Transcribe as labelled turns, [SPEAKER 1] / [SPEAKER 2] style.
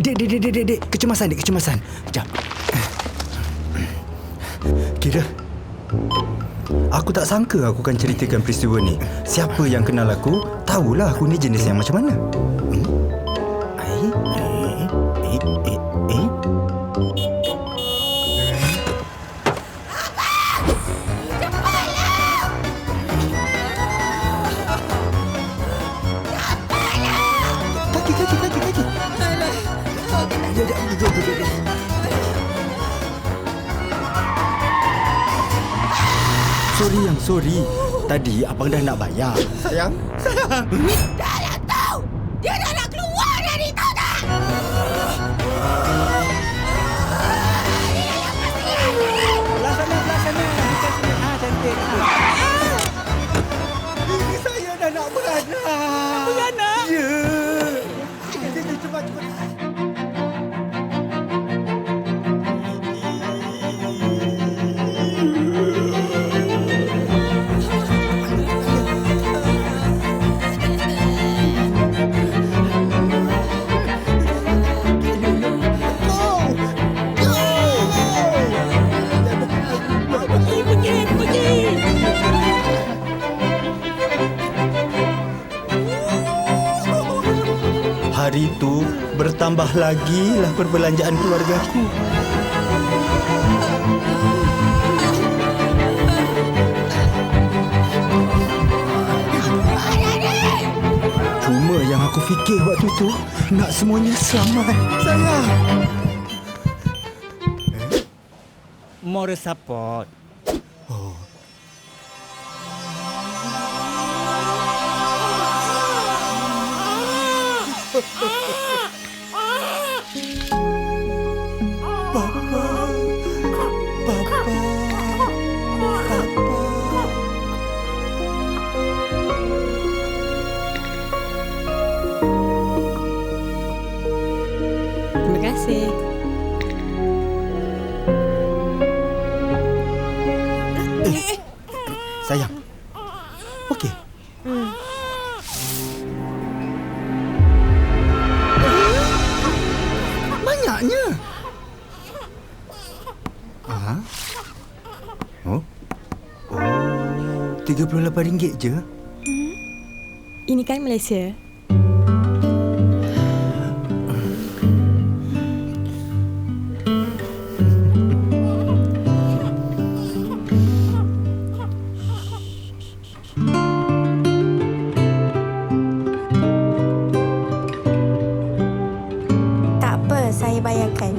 [SPEAKER 1] Dek, dek, dek, dek, dek, dek. Kecemasan, dek, kecemasan. Sekejap. Kira. Aku tak sangka aku akan ceritakan peristiwa ni. Siapa yang kenal aku, tahulah aku ni jenis yang macam mana. Hmm? Kaki, kaki, kaki, kaki. Sorry yang sorry. Tadi abang dah nak bayar. Sayang.
[SPEAKER 2] Dah
[SPEAKER 1] Hari itu bertambah lagi lah perbelanjaan keluargaku. Cuma yang aku fikir waktu tu nak semuanya selamat. Sayang.
[SPEAKER 3] Moral support.
[SPEAKER 1] Oh.
[SPEAKER 4] Terima kasih.
[SPEAKER 1] Sayang. Okey. Ah. Oh. Oh. RM38 je.
[SPEAKER 4] Ini kan Malaysia.
[SPEAKER 5] Tak apa, saya bayarkan.